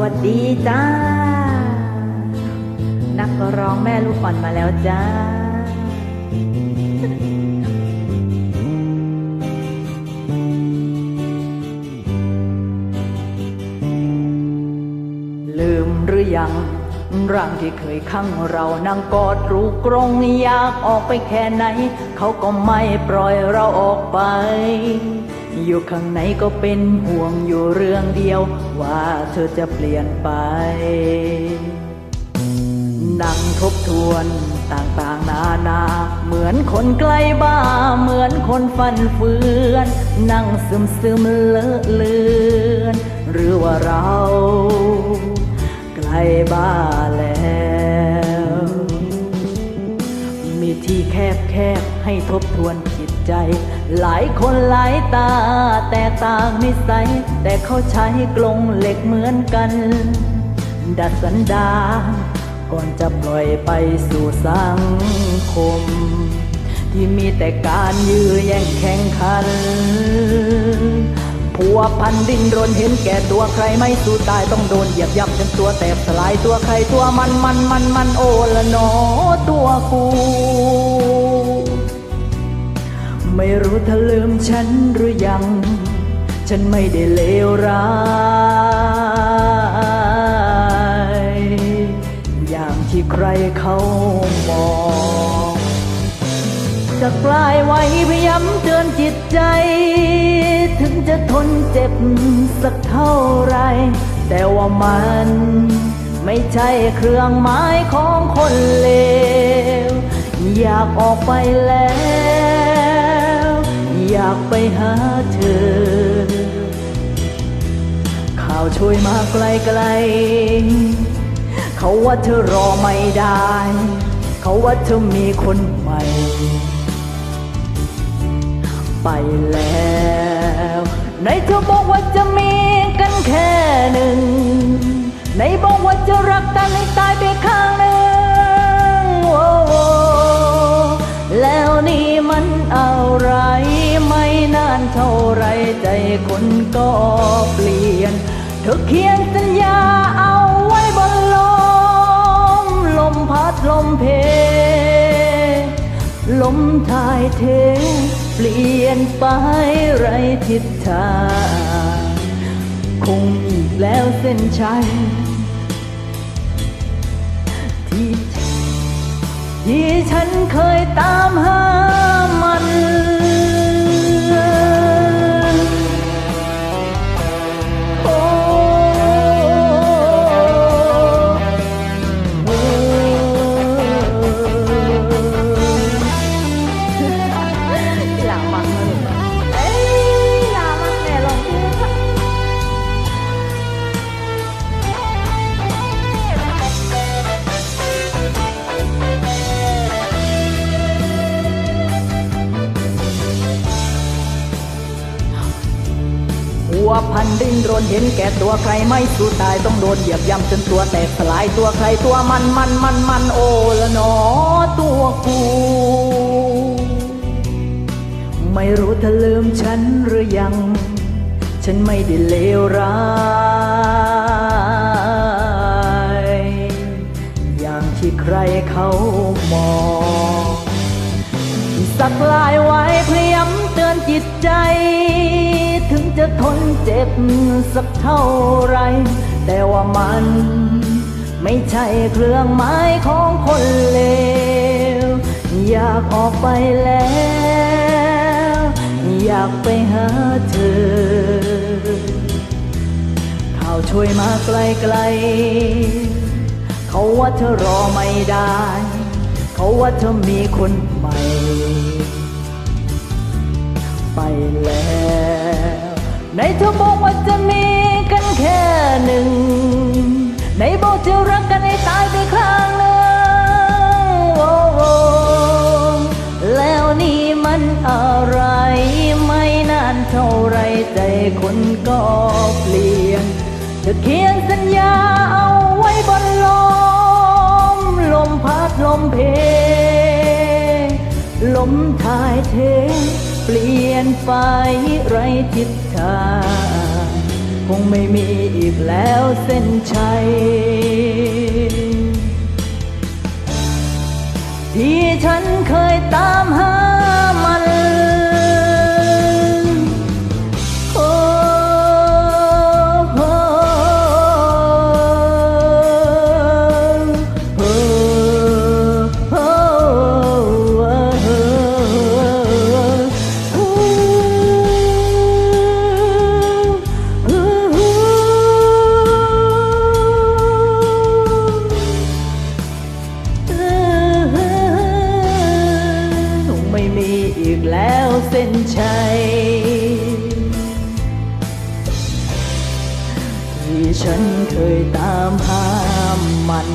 วัสดีจ้า นักร้องแม่ลูกอ่อนมาแล้วจ้า ลืมหรือยังร่างที่เคยข้างเรานั่งกอดรูกรงอยากออกไปแค่ไหน เขาก็ไม่ปล่อยเราออกไป อยู่ข้างในก็เป็นห่วงอยู่เรื่องเดียว ว่าเธอจะเปลี่ยนไป นั่งทบทวนต่างๆนานา เหมือนคนใกล้บ้า เหมือนคนฟันเฟือน นั่งซึมซึมเลอะเลือน หรือว่าเรา ใกล้บ้าแล้ว มีที่แคบแคบ ให้ทบทวนจิตใจ หลายคนหลายตา แต่ต่างนิสัย แต่เขาใช้กลงเหล็กเหมือนกัน ดัดสันดาก่อนจะปล่อยไปสู่สังคม ที่มีแต่การยื้อแย่งแข่งขันผัวพันดิ้นรนเห็นแก่ตัวใครไม่สู้ตายต้องโดนเหยียบย่ำจนตัวแตกสลายตัวใครตัวมันมันมันมันโอละนอตัวกู ไม่รู้เธอลืมฉันหรือยัง ฉันไม่ได้เลวร้าย อย่างที่ใครเขามองจากลายไว้พยายามเตือนจิตใจ ถึงจะทนเจ็บสักเท่าไร แต่ว่ามันไม่ใช่เครื่องหมายของคนเลว อยากออกไปแล้วากไปหาเธอ ข่าวช่วยมาไกลๆเขาว่าเธอรอไม่ได้ เขาว่าเธอมีคนใหม่ ไปแล้วไหนเธอบอกว่าจะมีกันแค่หนึ่งไหนบอกว่าจะรักกันให้ตายไปข้างหนึ่งโอ้แล้วนี่มันอะไรานเท่าไรใจคนก็เปลี่ยน เธอเขียนสัญญาเอาไว้บนลม ลมพัดลมเพ ลมทายเท เปลี่ยนไปไรทิศทางคงอีกแล้วเส้นชัยที่ที่ฉันเคยตามหามัน พันดิ้นรนเห็นแก่ตัวใครไม่สู้ตายต้องโดนเหยียบย่ำจนตัวแตกสลายตัวใครตัวมันมันมันมันโอละหนอตัวกูไม่รู้เธอลืมฉันหรือยัง ฉันไม่ได้เลวร้ายอย่างที่ใครเขามองสักลายไว้ จิตใจ ถึงจะทนเจ็บสักเท่าไร แต่ว่ามันไม่ใช่เครื่องหมายของคนเลว อยากออกไปแล้ว อยากไปหาเธอ ข่าวช่วยมาไกลๆ เขาว่าเธอรอไม่ได้ เขาว่าเธอมีคนใหม่ ไปแล้วไหนเธอบอกว่าจะมีกันแค่หนึ่งไหนบอกจะรักกันให้ตายไปข้างหนึ่งโอ้โหแล้วนี่มันอะไร ไม่นานเท่าไรใจคนก็เปลี่ยนเธอเขียนสัญญาเอาไว้บนลม ลมพัดลมเพลลมทายเท ลี่ยนไปไรทิศทางคงไม่มีอีกแล้วเส้นชัย ที่ฉันเคยตามหา ที่ฉันเคยตามหามัน